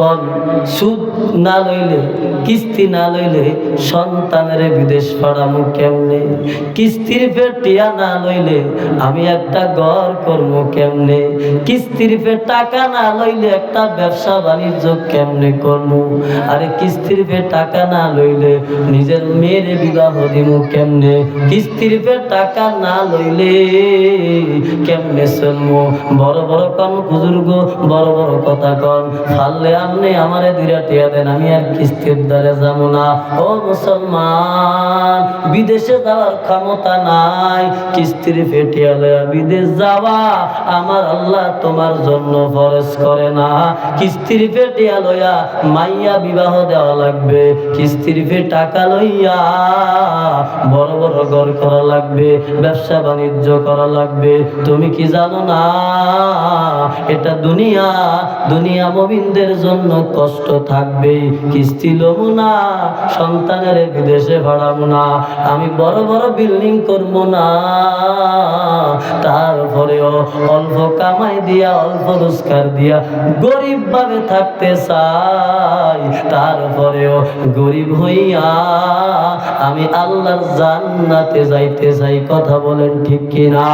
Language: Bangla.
কন সুদ না লইলে, কিস্তি না লইলে সন্তানের বিদেশ পাঠামু কেমনে? কিস্তির ফের টিয়া না লইলে আমি একটা ঘর করব কেমনে? কিস্তির ফের টাকা না লইলে একটা ব্যবসা বাণিজ্য কেমনে করব আরে কিস্তির ফের টাকা না লইলে নিজের মেয়ের বিবাহ দিমু কেমনে? কিস্তির ফের টাকা না লইলে কেমনে চলবো বড় বড় কন বুজুর্গ, বড় বড় কথা কন। ফাললে আমনে আমারে দুইটা টিয়া দেন, আমি আর কিস্তির দ্বারে যাব না। ও মুসলমান, বিদেশে যাওয়ার ক্ষমতা নাই। কিস্তির ফেটিয়া লয়া বিদেশ যাওয়া আমার আল্লাহ তোমার জন্য ফরজ করে না। কিস্তির ফেটিয়া লয়া মাইয়া বিবাহ দেওয়া লাগবে। কিস্তির ফে টাকা লইয়া বড় বড় ঘর করা লাগবে, ব্যবসা বাণিজ্য করা লাগবে। তুমি কি জানো না? এটা দুনিয়া। দুনিয়া মবিনদের জন্য কষ্ট থাকবে। কিস্তি লমু না, সন্তানের বিদেশে ভাড়াবো না। আমি বড় বড় বিল্ডিং করব না। তারপরেও অল্প কামাই দিয়া, অল্প রোজগার দিয়া গরিব ভাবে থাকতে চাই। তারপরেও গরিব হইয়া আমি আল্লাহর জান্নাতে যাইতে চাই। কথা বলেন ঠিক কিনা?